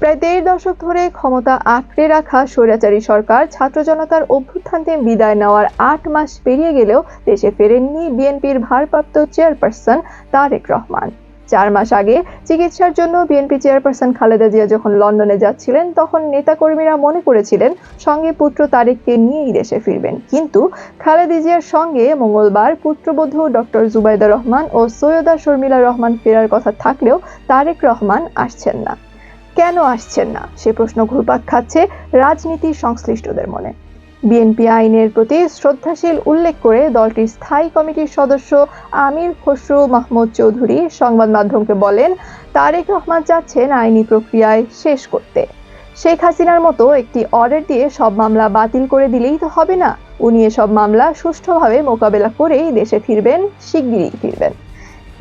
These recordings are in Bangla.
প্রায় দেড় দশক ধরে ক্ষমতা আঁকড়ে রাখা স্বৈরাচারী সরকার ছাত্র জনতার অভ্যুত্থানে বিদায় নেওয়ার আট মাস পেরিয়ে গেলেও দেশে ফেরেননি বিএনপির ভারপ্রাপ্ত চেয়ারপারসন তারেক রহমান। চার মাস আগে চিকিৎসার জন্য বিএনপি চেয়ারপারসন খালেদা জিয়া যখন লন্ডনে যাচ্ছিলেন, তখন নেতাকর্মীরা মনে করেছিলেন সঙ্গে পুত্র তারেককে নিয়েই দেশে ফিরবেন। কিন্তু খালেদা জিয়ার সঙ্গে মঙ্গলবার পুত্রবধূ ডক্টর জুবাইদা রহমান ও সৈয়দা শর্মিলা রহমান ফেরার কথা থাকলেও তারেক রহমান আসছেন না। কেন আসছেন না? সে প্রশ্ন ঘুরপাক খাচ্ছে রাজনীতি সংশ্লিষ্টদের মনে। বিএনপি আইনের প্রতি শ্রদ্ধাশীল উল্লেখ করে দলটির স্থায়ী কমিটির সদস্য আমির খসরু মাহমুদ চৌধুরী সংবাদ মাধ্যমকে বলেন, তারেক রহমান চাচ্ছেন আইনি প্রক্রিয়ায় শেষ করতে। শেখ হাসিনার মতো একটি অর্ডার দিয়ে সব মামলা বাতিল করে দিলেই তো হবে না। উনি এসব মামলা সুষ্ঠুভাবে মোকাবেলা করেই দেশে ফিরবেন, শিগগিরই ফিরবেন।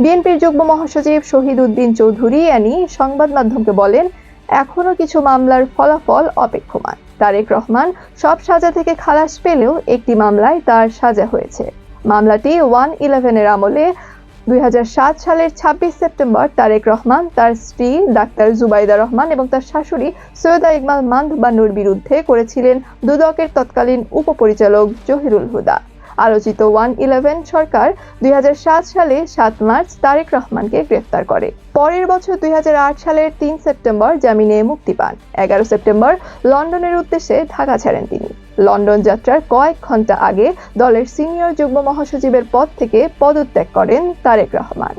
বিএনপির যুগ্ম মহাসচিব শহীদ উদ্দিন চৌধুরী অ্যানি সংবাদ মাধ্যমকে বলেন এখনও কিছু মামলার ফলাফল অপেক্ষমান। তারেক রহমান সব সাজা থেকে খালাস পেলেও একটি মামলায় তার সাজা হয়েছে। মামলাটি ওয়ান ইলেভেনের আমলে দুই হাজার সাত সালের ছাব্বিশ সেপ্টেম্বর তারেক রহমান, তার স্ত্রী ডাক্তার জুবাইদা রহমান এবং তার শাশুড়ি সৈয়দা ইকমাল মান্দ বানুর বিরুদ্ধে করেছিলেন দুদকের তৎকালীন উপপরিচালক জহিরুল হুদা। আলোচিত ওয়ান ইলেভেন সরকার দুই হাজার সাত সালে সাত মার্চ তারেক রহমানকে গ্রেফতার করে। পরের বছর দুই হাজার আট সালের তিন সেপ্টেম্বর জামিনে মুক্তি পান। এগারো সেপ্টেম্বর লন্ডনের উদ্দেশ্যে ঢাকা ছাড়েন তিনি। লন্ডন যাত্রার কয়েক ঘণ্টা আগে দলের সিনিয়র যুগ্ম মহাসচিবের পদ থেকে পদত্যাগ করেন তারেক রহমান।